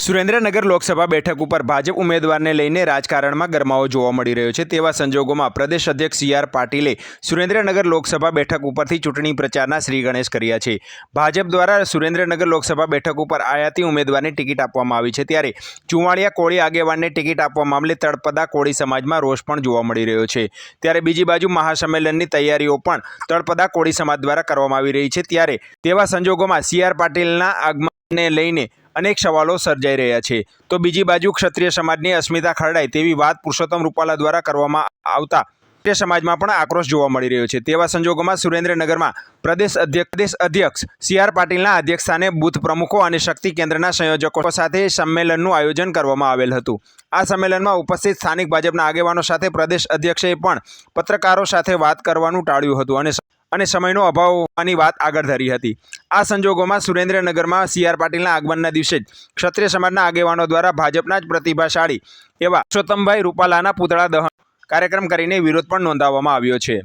સુરેન્દ્રનગર લોકસભા બેઠક ઉપર ભાજપ ઉમેદવારને લઈને રાજકારણમાં ગરમાવો જોવા મળી રહ્યો છે તેવા સંજોગોમાં પ્રદેશ અધ્યક્ષ સી આર પાટીલે સુરેન્દ્રનગર લોકસભા બેઠક ઉપરથી ચૂંટણી પ્રચારના શ્રી ગણેશ કર્યા છે. ભાજપ દ્વારા સુરેન્દ્રનગર લોકસભા બેઠક ઉપર આયાતી ઉમેદવારને ટિકિટ આપવામાં આવી છે ત્યારે ચુવાડિયા કોળી આગેવાનને ટિકિટ આપવા મામલે તળપદા કોળી સમાજમાં રોષ પણ જોવા મળી રહ્યો છે. ત્યારે બીજી બાજુ મહાસંમેલનની તૈયારીઓ પણ તળપદા કોળી સમાજ દ્વારા કરવામાં આવી રહી છે ત્યારે તેવા સંજોગોમાં સી આર પાટીલના આગમનને લઈને અનેક સવાલો સર્જાઈ રહ્યા છે. તો બીજી બાજુ ક્ષત્રિય સમાજની અસ્મિતા ખરડાય તેવી વાત પુરુષોત્તમ રૂપાલા દ્વારા કરવામાં આવતા ક્ષત્રિય સમાજમાં પણ આક્રોશ જોવા મળી રહ્યો છે. તેવા સંજોગોમાં સુરેન્દ્રનગરમાં પ્રદેશ અધ્યક્ષ પ્રદેશ અધ્યક્ષ સી આર પાટીલના અધ્યક્ષસ્થાને બૂથ પ્રમુખો અને શક્તિ કેન્દ્રના સંયોજકો સાથે સંમેલનનું આયોજન કરવામાં આવેલ હતું. આ સંમેલનમાં ઉપસ્થિત સ્થાનિક ભાજપના આગેવાનો સાથે પ્રદેશ અધ્યક્ષે પણ પત્રકારો સાથે વાત કરવાનું ટાળ્યું હતું અને અને સમયનો અભાવ હોવાની વાત આગળ ધરી હતી. આ સંજોગોમાં સુરેન્દ્રનગરમાં સી આર પાટીલના આગમનના દિવસે જ ક્ષત્રિય સમાજના આગેવાનો દ્વારા ભાજપના જ પ્રતિભાશાળી એવા પુરુષોત્તમભાઈ રૂપાલાના પૂતળા દહન કાર્યક્રમ કરીને વિરોધ પણ નોંધાવવામાં આવ્યો છે.